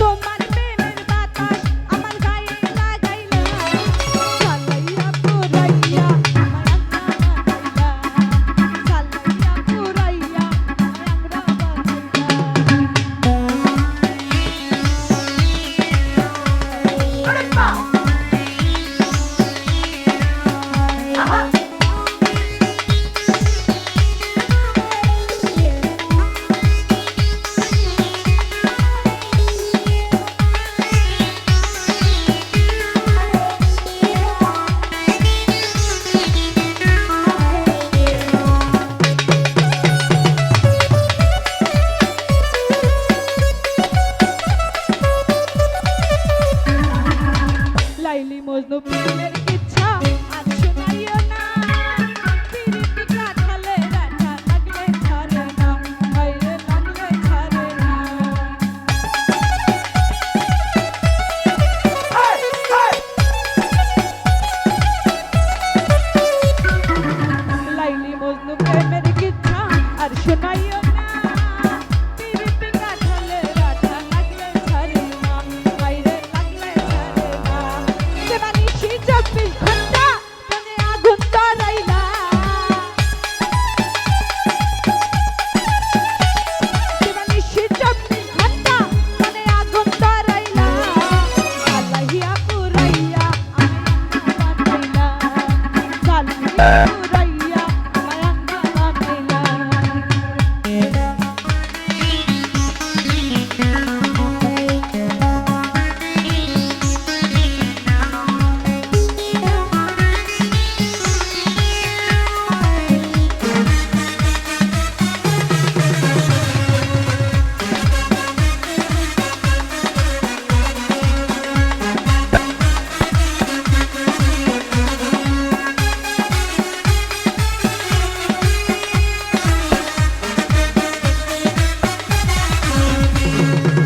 tomar.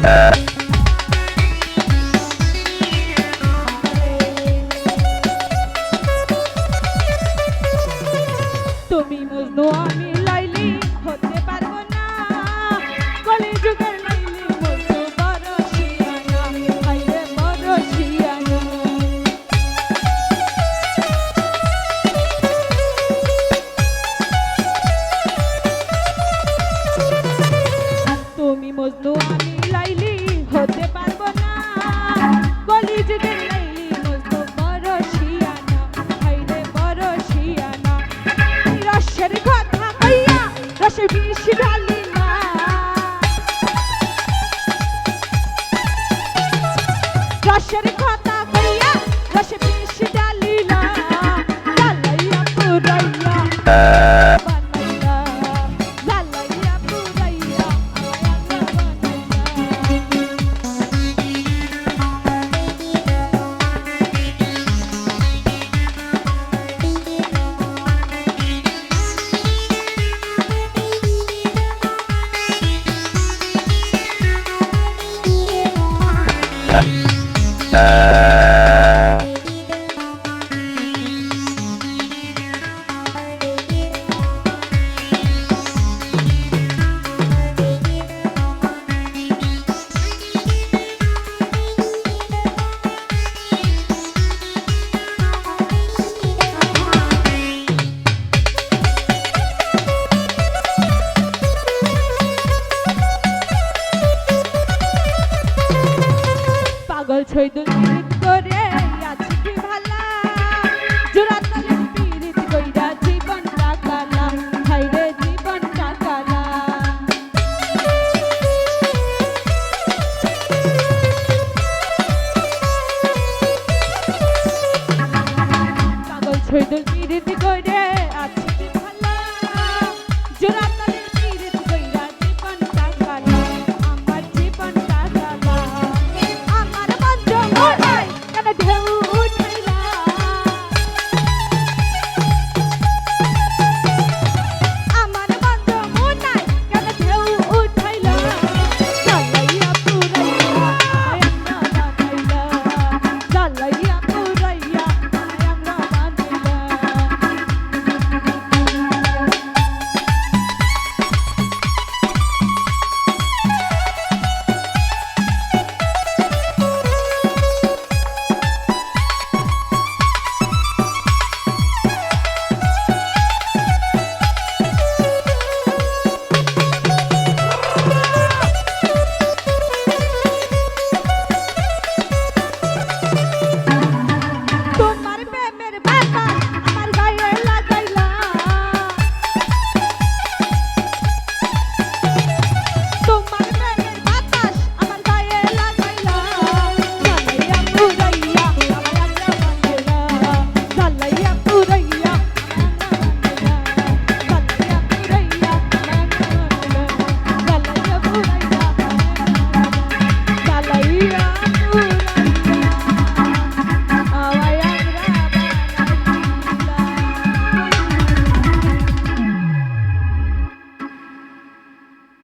Uh, রসের শহীদুল করে আছি কি ভালা। জোড়াতলে পীড়িত কইরা জীবনটা কালাম হাইরে জীবনটা কালাম কাগজ শহীদুল الله